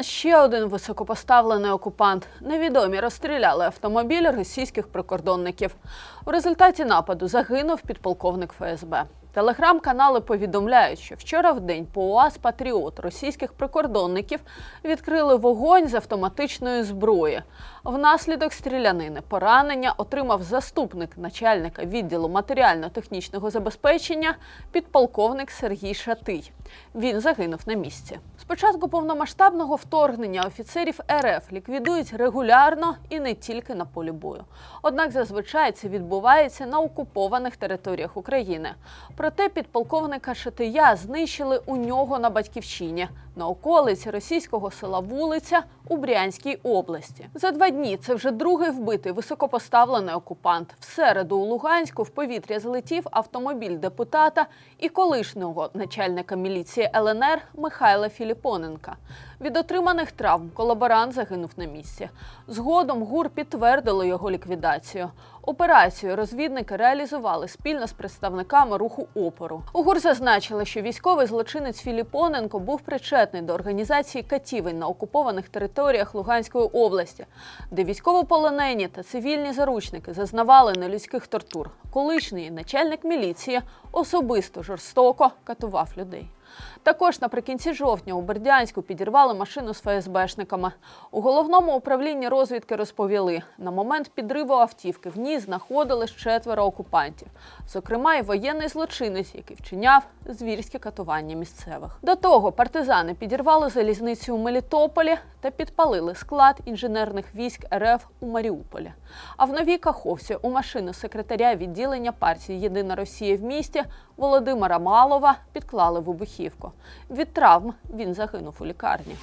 нас ще один високопоставлений окупант. Невідомі розстріляли автомобіль російських прикордонників. У результаті нападу загинув підполковник ФСБ. Телеграм-канали повідомляють, що вчора в день по УАЗ Патріот російських прикордонників відкрили вогонь з автоматичної зброї. Внаслідок стрілянини поранення отримав заступник начальника відділу матеріально-технічного забезпечення підполковник Сергій Шатий. Він загинув на місці. Спочатку повномасштабного вторгнення офіцерів РФ ліквідують регулярно і не тільки на полі бою. Однак зазвичай це відбувається на окупованих територіях України. Проте підполковника Шатия знищили у нього на батьківщині на околиці російського села Вулиця у Брянській області. За два дні це вже другий вбитий високопоставлений окупант. В середу у Луганську в повітря злетів автомобіль депутата і колишнього начальника міліції ЛНР Михайла Філіпоненка. Від отриманих травм колаборант загинув на місці. Згодом ГУР підтвердило його ліквідацію. Операцію розвідники реалізували спільно з представниками руху опору. У ГУР зазначили, що військовий злочинець Філіпоненко був причетний до організації катівень на окупованих територіях Луганської області, де військовополонені та цивільні заручники зазнавали нелюдських тортур. Колишній начальник міліції особисто жорстоко катував людей. Також наприкінці жовтня у Бердянську підірвали машину з ФСБшниками. У головному управлінні розвідки розповіли, на момент підриву автівки в ній знаходились четверо окупантів, зокрема і воєнний злочинець, який вчиняв звірське катування місцевих. До того партизани підірвали залізницю у Мелітополі та підпалили склад інженерних військ РФ у Маріуполі. А в новій Каховці у машину секретаря відділення партії Єдина Росія в місті Володимира Малова підклали вибухівку. Від травм він загинув у лікарні.